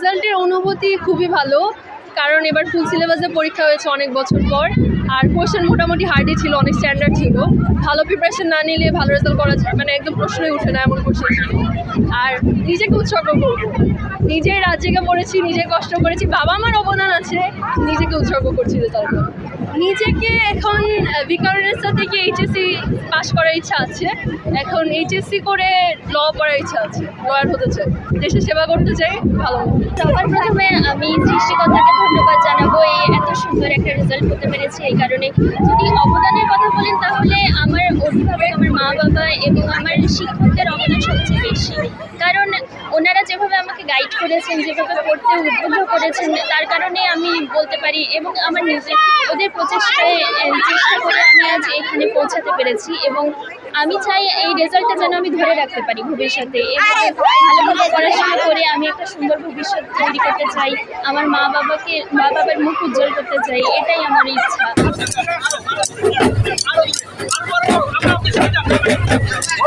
রেজাল্টের অনুভূতি খুবই ভালো। কারণ এবার ফুল সিলেবাসে পরীক্ষা হয়েছে অনেক বছর পর। আর কোশ্চেন মোটামুটি হার্ডই ছিল, অনেক স্ট্যান্ডার্ড ছিল। ভালো প্রিপারেশন না নিলে ভালো রেজাল্ট করা যায় মানে একদম প্রশ্নই উঠে না এমন কোশ্চেন ছিল। আর নিজেকে উৎসর্গ করব। নিজের রাজ্যকে পড়েছি নিজে কষ্ট করেছি, বাবা মার অবদান আছে, নিজেকে উৎসর্গ করছি রেজাল্ট নিজেকে এখন বিকারণের থেকে এইচএসসি পাস করার ইচ্ছা আছে? এখন এইচএসসি করে ল পড়ার ইচ্ছা আছে। লয়ার হতে চাই। দেশের সেবা করতে চাই, ভালো সবার প্রথমে আমি সৃষ্টিকর্তাকে ধন্যবাদ জানাব। এই এত সুন্দর একটা করতে পেরেছি এই কারণে। যদি অবদানের কথা বলেন তাহলে আমার অভিভাবক, আমার মা বাবা এবং আমার শিক্ষকদের অবদান সবচেয়ে বেশি। কারণ ওনারা যেভাবে আমাকে গাইড করেছেন, যেভাবে পড়তে উদ্বুদ্ধ করেছেন, তার কারণে আমি বলতে পারি এবং আমার নিজে ওদের প্রচেষ্টায় চেষ্টা করে আমি আজ এখানে পৌঁছাতে পেরেছি এবং আমি চাই এই রেজাল্টটা যেন আমি ধরে রাখতে পারি ভবিষ্যতে। ভালোভাবে পড়াশোনা করে আমি একটা সুন্দর ভবিষ্যৎ তৈরি করতে চাই। আমার মা বাবাকে, মা বাবার মুখ উজ্জ্বল করতে চাই এটাই আমার ইচ্ছা